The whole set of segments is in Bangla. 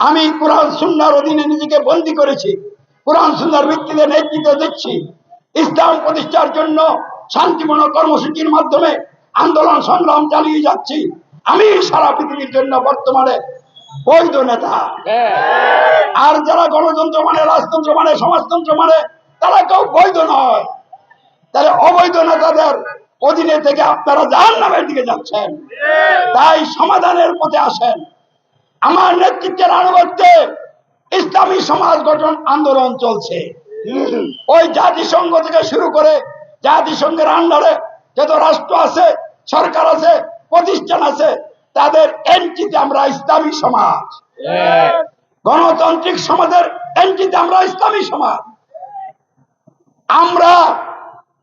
আমি কোরআন সুন্নার অধীনে নিজেকে বন্দী করেছি। কোরআন সুন্নার ভিত্তিতে নেতৃত্ব দিচ্ছি। ইসলাম প্রতিষ্ঠার জন্য শান্তিপূর্ণ কর্মসূচির মাধ্যমে আন্দোলন সংগ্রাম চালিয়ে যাচ্ছি। আমি সারা পৃথিবীর জন্য বর্তমানে বৈধ নেতা। আর যারা গণতন্ত্র মানে রাজতন্ত্র মানে সমাজতন্ত্র মানে তারা কেউ বৈধ নয়। তাহলে অবৈধ নেতাদের অধীনে থেকে আপনারা জাহান নামের দিকে যাচ্ছেন। তাই সমাধানের পথে আসেন। আমার নেতৃত্বের আনুগত্যে ইসলামী সমাজ গঠন আন্দোলন চলছে। ওই জাতিসংঘ থেকে শুরু করে জাতিসংঘের আন্ডারে যত রাষ্ট্র আছে, সরকার আছে, প্রতিষ্ঠান আছে, তাদের এন্ট্রিতে আমরা ইসলামী সমাজ। গণতান্ত্রিক সমাজের এন্ট্রিতে আমরা ইসলামী সমাজ। আমরা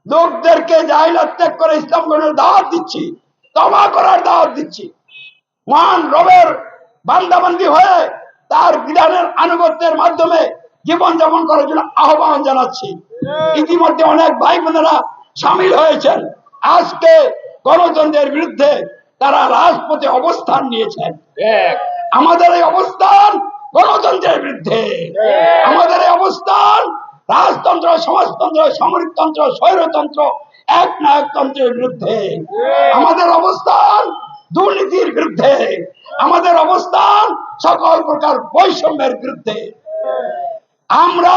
লোকদেরকে জাহিলাত ত্যাগ করে ইসলাম গ্রহণের দাওয়াত দিচ্ছি তবা করার দাওয়াত দিচ্ছি। মহান রবের বান্দাবান্দি হয়ে তার বিধানের আনুগত্যের মাধ্যমে জীবন যাপন করার জন্য আহ্বান জানাচ্ছি। ইতিমধ্যে অনেক ভাই বোনেরা সামিল হয়েছেন। আজকে গণতন্ত্রের বিরুদ্ধে তারা রাজপথে অবস্থান নিয়েছেন। আমাদের এই অবস্থান গণতন্ত্রের বিরুদ্ধে। আমাদের এই অবস্থান রাজতন্ত্র সমাজতন্ত্র সামরিকতন্ত্র স্বৈরতন্ত্র এক নায়কতন্ত্রের বিরুদ্ধে আমাদের অবস্থান দুর্নীতির বিরুদ্ধে। আমাদের অবস্থান সকল প্রকার বৈষম্যের বিরুদ্ধে। আমরা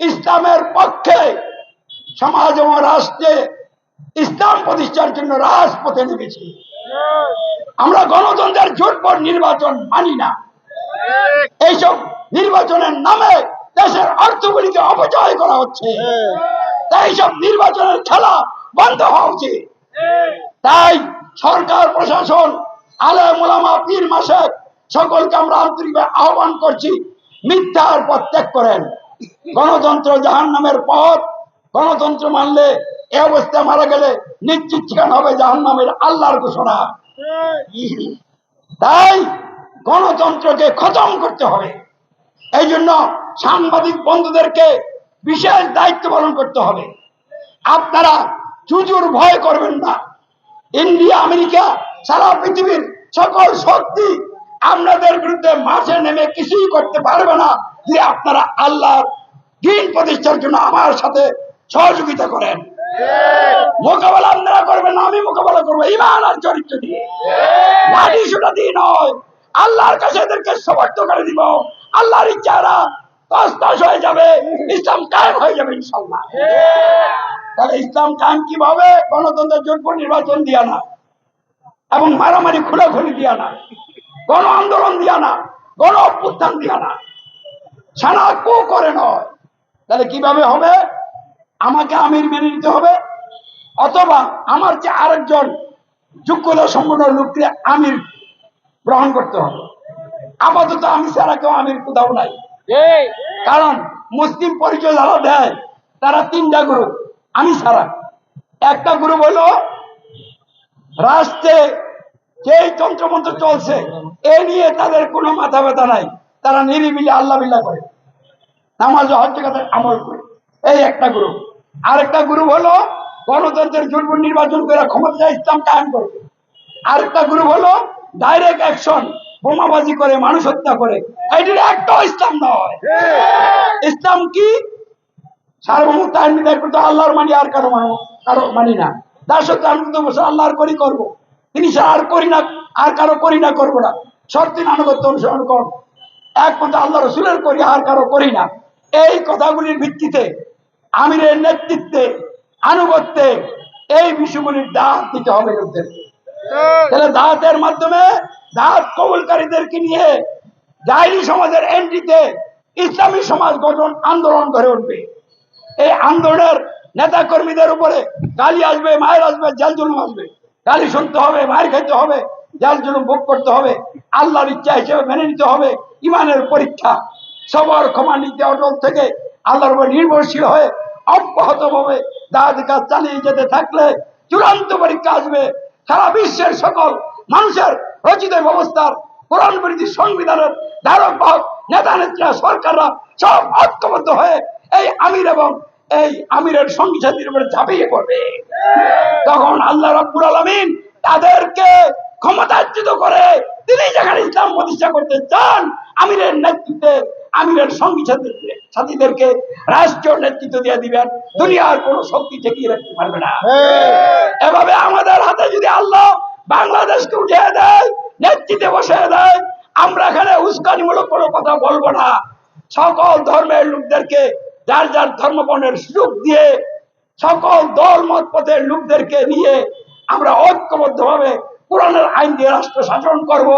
ইসলামের পক্ষে সমাজ এবং রাষ্ট্রে ইসলাম প্রতিষ্ঠার জন্য রাজপথে নেমেছি। আমরা গণতন্ত্রের জোটপট নির্বাচন মানি না। এইসব নির্বাচনের নামে দেশের অর্থগুলিকে অপচয় করা হচ্ছে। তাই এইসব নির্বাচনের খেলা বন্ধ হওয়া উচিত। তাই সরকার, প্রশাসন আলে মোলামা পীর মাসেক, সকলকে আমরা আন্তরিকভাবে আহ্বান করছি, মিথ্যার পথ ত্যাগ করেন। গণতন্ত্র জাহান নামের পথ, গণতন্ত্র মানলে এ অবস্থায় মারা গেলে নিশ্চিত ঠিকানা হবে জাহান নামের আল্লাহর ঘোষণা। তাই গণতন্ত্রকে খতম করতে হবে। এই জন্য সাংবাদিক বন্ধুদেরকে বিশেষ দায়িত্ব পালন করতে হবে। আপনারা চুজুর ভয় করবেন না। ইন্ডিয়া, আমেরিকা, সারা পৃথিবীর সকল শক্তি আপনাদের বিরুদ্ধে মাঠে নেমে কিছুই করতে পারবে না যে আপনারা আল্লাহর দিন প্রতিষ্ঠার জন্য আমার সাথে সহযোগিতা করেন। মোকাবেলা আপনারা করবেন, আমি মোকাবেলা করব। ইমান আর চরিত্র দিয়ে সোটা দিয়ে নয়, আল্লাহর কাছে এদেরকে সমর্থ করে দিব। আল্লাহর ইচ্ছারা তস তস হয়ে যাবে, ইসলাম কায়েম হয়ে যাবে ইনশাল্লাহ তাহলে ইসলাম কায়েম কীভাবে? গণতন্ত্রের জোট নির্বাচন দিয়া না। এবং মারামারি খুলাখুলি দিয়া না গণ আন্দোলন দিয়া না গণ অভ্যুত্থান দিয়া না। সারা কো করে নয়। তাহলে কীভাবে হবে? আমাকে আমির মেনে নিতে হবে অথবা আমার যে আরেকজন যোগ্যতা সম্পন্ন লোককে আমির গ্রহণ করতে হবে। আপাতত আমি ছাড়া কেউ আমির কোথাও নাই। কারণ মুসলিম পরিচয় যারা দেয় তারা তিনটা গ্রুপ আমি ছাড়া। একটা গ্রুপ হলো রাষ্ট্রে যেই তন্ত্রমন্ত্র চলছে, এ নিয়ে তাদের কোনো মাথা ব্যথা নাই। তারা নিরিবিলি আল্লাহ করে। নামাজ হজ কথা আমল করে। এই একটা গ্রুপ আরেকটা গ্রুপ হলো গণতন্ত্রের জন্য নির্বাচন করে ক্ষমতা ইসলাম কায়েম করবে। আরেকটা গ্রুপ হলো ডাইরেক্ট অ্যাকশন বোমাবাজি করে, মানুষ হত্যা করে। এটির একটাও ইসলাম নয়। ইসলাম কি? করতে আল্লাহর মানি আর কারও মানো কারও মানি না। দাসত্ব আনন্দ বসে আল্লাহর করি করব। তিনি আর করি না, আর কারও করি না, করব না। শর্তিন আনুগত্য অনুসরণ কর। একমাত্র আল্লাহ রসুলের করি, আর কারও করি না। এই কথাগুলির ভিত্তিতে আমিরের নেতৃত্বে, আনুগত্যে এই বিষয়গুলির দাঁত দিতে হবে লোকদেরকে তাহলে দাঁতের মাধ্যমে দাঁত কবুলকারীদেরকে নিয়ে জাহিরি সমাজের এন্ট্রিতে ইসলামী সমাজ গঠন, আন্দোলন গড়ে উঠবে। এই আন্দোলনের নেতা কর্মীদের উপরে গালি আসবে, মায়ের আসবে, জেল জুলুম আসবে। গালি শুনতে হবে মায়ের খেতে হবে, জেল জুলুম ভোগ করতে হবে, আল্লাহর ইচ্ছা হিসেবে মেনে নিতে হবে, ইমানের পরীক্ষা। সবার ক্ষমা নিতে অটল থেকে আল্লাহর উপর নির্ভরশীল হয়ে অব্যাহত ভাবে দাঁত কাজ চালিয়ে যেতে থাকলে চূড়ান্ত পরীক্ষা আসবে। সারা বিশ্বের সকল মানুষের রচিত ব্যবস্থার, কোরআন বিরোধী সংবিধানের ধারক নেতা নেত্রীরা সরকাররা সব ঐক্যবদ্ধ হয়ে এই আমির এবং এই আমিরের সঙ্গী সাথীর উপরে ঝাঁপিয়ে পড়বে। তখন আল্লাহ রাব্বুল আলামিন তাদেরকে ক্ষমতাচ্যুত করে তিনি যেখানে ইসলাম প্রতিষ্ঠা করতে চান, আমিরের নেতৃত্বে, আমিরের সঙ্গী সাথী- সাথীদেরকে রাষ্ট্রীয় নেতৃত্ব দিয়ে দিবেন। দুনিয়ার কোনো শক্তি ঠেকিয়ে রাখতে পারবে না। এভাবে আমাদের হাতে যদি আল্লাহ বাংলাদেশকে উঠিয়ে দেয়, নেতৃত্বে বসে দেয়, আমরা এখানে উস্কানিমূলক কোনো কথা বলব না। সকল ধর্মের লোকদেরকে যার যার ধর্মবর্ণের সুযোগ দিয়ে সকল দল মত পথের লোকদেরকে নিয়ে আমরা ঐক্যবদ্ধভাবে কোরআনের আইন দিয়ে রাষ্ট্র শাসন করব।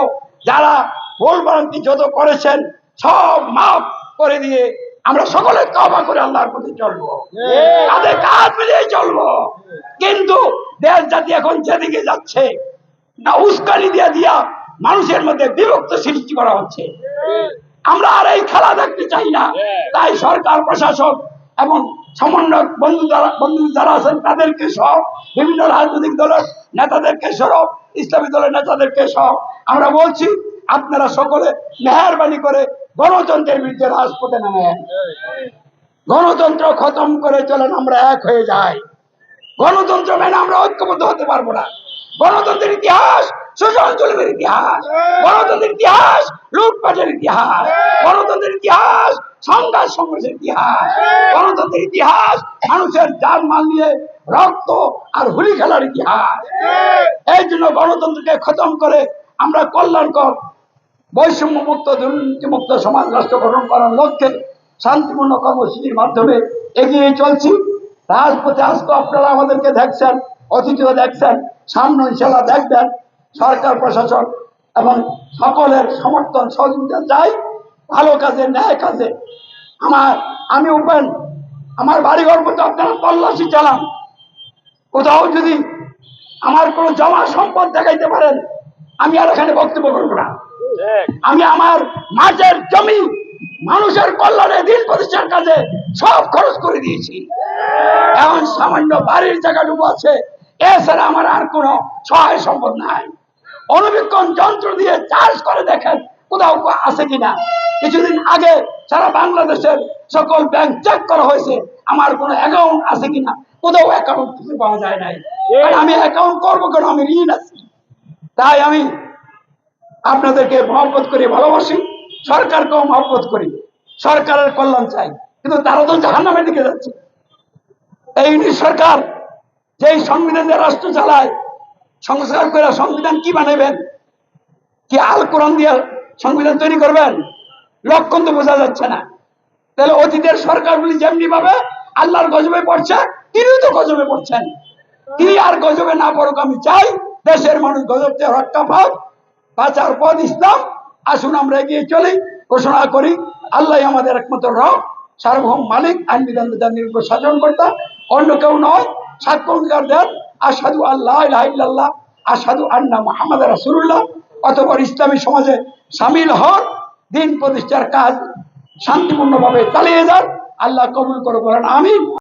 যারা ভুল ভ্রান্তি যত করেছেন সব মাফ করে দিয়ে আমরা সকলে তবা করে আল্লাহর প্রতি চলবো। কাঁধে কাঁধ মিলিয়ে চলবো। কিন্তু দেশ জাতি এখন যেদিকে যাচ্ছে না উস্কানি দিয়া দিয়া মানুষের মধ্যে বিভক্ত সৃষ্টি করা হচ্ছে। আমরা আর এই খেলা দেখতে চাই না। তাই সরকার প্রশাসক এবং সমন্বয় বন্ধু যারা বন্ধু যারা আছেন তাদেরকে সহ বিভিন্ন রাজনৈতিক দলের নেতাদেরকে সহ ইসলামী দলের নেতাদেরকে সহ আমরা বলছি আপনারা সকলে মেহরবানি করে গণতন্ত্রের বিরুদ্ধে রাজপথে নামেন গণতন্ত্র খতম করে চলেন আমরা এক হয়ে যাই। গণতন্ত্র মেনে আমরা ঐক্যবদ্ধ হতে পারব না। গণতন্ত্রের ইতিহাস সুজন ইতিহাস, গণতন্ত্রের ইতিহাস, লুটপাটের ইতিহাস, গণতন্ত্রের ইতিহাস, সংঘাত সংঘর্ষের ইতিহাস, গণতন্ত্রের ইতিহাস, মানুষের যান মাল নিয়ে রক্ত আর হুলি খেলার ইতিহাস। এই জন্য গণতন্ত্রকে খতম করে আমরা কল্যাণকর বৈষম্য মুক্ত দুর্নীতি মুক্ত সমাজ রাষ্ট্র গঠন করার লক্ষ্যে শান্তিপূর্ণ কর্মসূচির মাধ্যমে এগিয়ে চলছি। রাজপথে আজকে আপনারা আমাদেরকে দেখছেন, অতিথিও দেখছেন, সামনে ইনশাল্লাহ দেখবেন। সরকার প্রশাসন এবং সকলের সমর্থন সহযোগিতা চাই, ভালো কাজে, ন্যায় কাজে। আমার, আমি ওপেন আমার বাড়ি ঘর মধ্যে আপনারা তল্লাশি চালান। কোথাও যদি আমার কোনো জমা সম্পদ দেখাইতে পারেন, আমি আর এখানে বক্তব্য করব না। আমি আমার মাঠের জমি মানুষের কল্যাণে দিন প্রতিষ্ঠার কাজে সব খরচ করে দিয়েছি। এখন সামান্য বাড়ির জায়গাটুকু আছে, এছাড়া আমার আর কোনো সহায় সম্পদ নাই। অনুবীক্ষণ যন্ত্র দিয়ে চার্জ করে দেখেন কোথাও আছে কিনা। কিছুদিন আগে সারা বাংলাদেশের সকল ব্যাংক চেক করা হয়েছে আমার কোনো অ্যাকাউন্ট আছে কিনা। কোথাও অ্যাকাউন্ট খুঁজে পাওয়া যায় নাই। আমি অ্যাকাউন্ট করব কেন? আমি ঋণ আছি। তাই আমি আপনাদেরকে মহব্বত করি ভালোবাসি। সরকারকেও মহব্বত করি। সরকারের কল্যাণ চাই। কিন্তু তারা তো জাহান্নামের দিকে যাচ্ছে। এই সরকার যেই সংবিধান দিয়ে রাষ্ট্র চালায় সংস্কার করে সংবিধান কি বানাবেন কি আল কোরআন দিয়ে সংবিধান তৈরি করবেন? লক্ষণ তো বোঝা যাচ্ছে না। তাহলে অতীতের সরকারগুলি যেমনি ভাবে আল্লাহর গজবে পড়ছে, তিনিও তো গজবে পড়ছেন। তিনি আর গজবে না পড়ুক আমি চাই, দেশের মানুষ গজব থেকে রক্ষা পাক, বাঁচার পথ ইসলাম। আসুন আমরা এগিয়ে চলি, ঘোষণা করি আল্লাহ আমাদের একমাত্র রব, সার্বভৌম মালিক, আইন বিধান বিধান নির্ভর শাসন কর্তা অন্য কেউ নয় অঙ্গীকার দেন আসাদু আল্লাহ আসাদু আন্না মোহাম্মদ রাসুল্লাহ অথবা ইসলামী সমাজে সামিল হন, দিন প্রতিষ্ঠার কাজ শান্তিপূর্ণভাবে চালিয়ে যান। আল্লাহ কবুল করে, বলেন, আমিন।